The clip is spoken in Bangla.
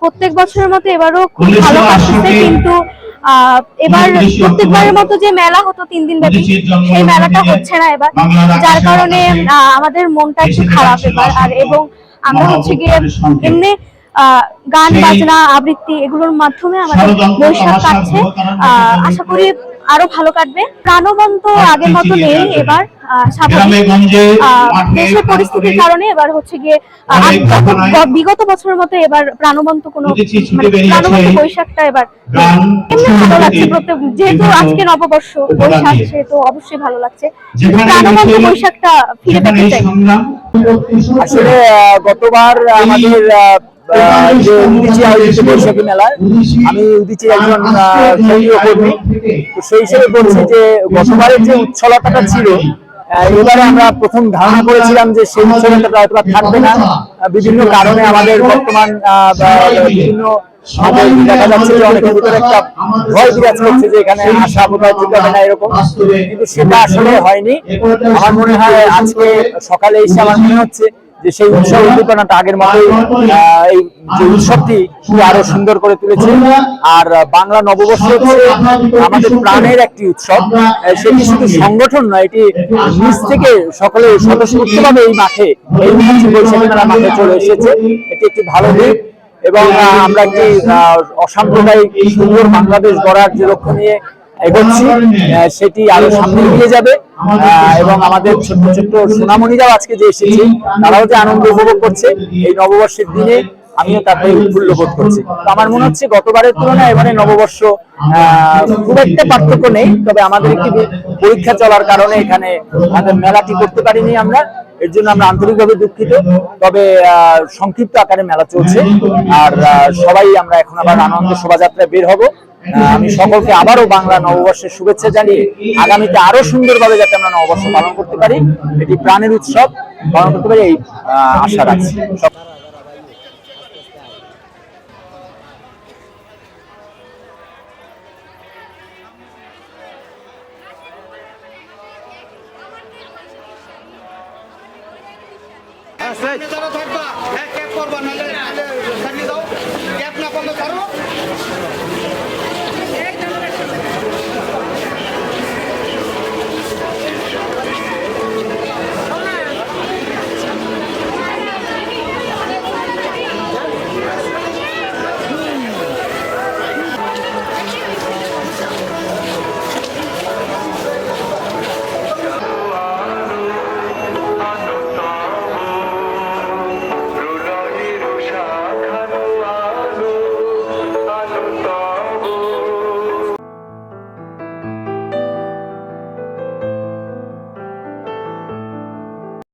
প্রত্যেক বছরের মতো এবারও খুব ভালো কাটছে কিন্তু এবার প্রত্যেকবারের মতো যে মেলা হতো তিন দিন ব্যাপী সেই মেলাটা হচ্ছে না এবার। যার কারণে আহ, আমাদের মনটা একটু খারাপ এবার। আর এবং আমরা হচ্ছে গিয়ে এমনি আহ, গান বাজনা আবৃত্তি এগুলোর মাধ্যমে আমাদের বৈশাখ কাটছে। আহ, আশা করি আরও ভালো কাটবে। প্রাণবন্ত আগের মতো নেই এবার দেশের পরিস্থিতির কারণে এবার হচ্ছে গিয়ে বিগত বছরের মতো এবার প্রাণবন্ত কোনো মানে প্রাণবন্ত বৈশাখটা এবার এমনি ভালো লাগছে প্রত্যেক যেহেতু আজকে নববর্ষ বৈশাখ। সেহেতু অবশ্যই ভালো লাগছে। প্রাণবন্ত বৈশাখটা ফিরে পেতে চাই। আসলে আহ, গতবার আমাদের বিভিন্ন কারণে আমাদের বর্তমান বিভিন্ন দেখা যাচ্ছে যে অনেকের ভিতরে একটা ভয় বিরাজ করছে যে এখানে হবে না এরকম। কিন্তু সেটা আসলে হয়নি। আমার মনে হয় আজকে সকালে এসে আমার মনে হচ্ছে যে সেই উৎসব উদ্দীপনাটা আগের আহ, এই যে উৎসবটি আরও সুন্দর করে তুলেছে। আর বাংলা নববর্ষ হচ্ছে আমাদের প্রাণের একটি উৎসব। সেটি শুধু সংগঠন নয় এটি নিজ থেকে সকলে স্বতঃস্ফূর্তভাবে এই মাঠে এই বৈশাখী মেলা মাঠে চলে এসেছে। এটি একটি ভালো দিক এবং আমরা একটি অসাম্প্রদায়িক সুন্দর বাংলাদেশ গড়ার যে লক্ষ্য নিয়ে এগোচ্ছি। সেটি আরও সামনে এগিয়ে যাবে। এবং আমাদের ছোট্ট ছোট্ট সোনামণিরাও আজকে যে এসেছে তারাও যে আনন্দ উপভোগ করছে এই নববর্ষের দিনে আমিও তাতে উৎফুল্ল বোধ করছি। আমার মনে হচ্ছে গতবারের তুলনায় এবারে নববর্ষ খুব একটা পার্থক্য নেই তবে আমাদের একটি পরীক্ষা চলার কারণে এখানে আমাদের মেলাটি করতে পারিনি আমরা এর জন্য আমরা আন্তরিকভাবে দুঃখিত। তবে সংক্ষিপ্ত আকারে মেলা চলছে আর সবাই আমরা এখন আবার আনন্দ শোভাযাত্রায় বের হব। আমি সকলকে আবারও বাংলা নববর্ষের শুভেচ্ছা জানিয়ে আগামীতে আরও সুন্দরভাবে যাতে আমরা নববর্ষ পালন করতে পারি, এটি প্রাণের উৎসব, পালন করতে পারি এই আশা রাখছি। সব- ক্যাপ করবা দাও ক্যাপ না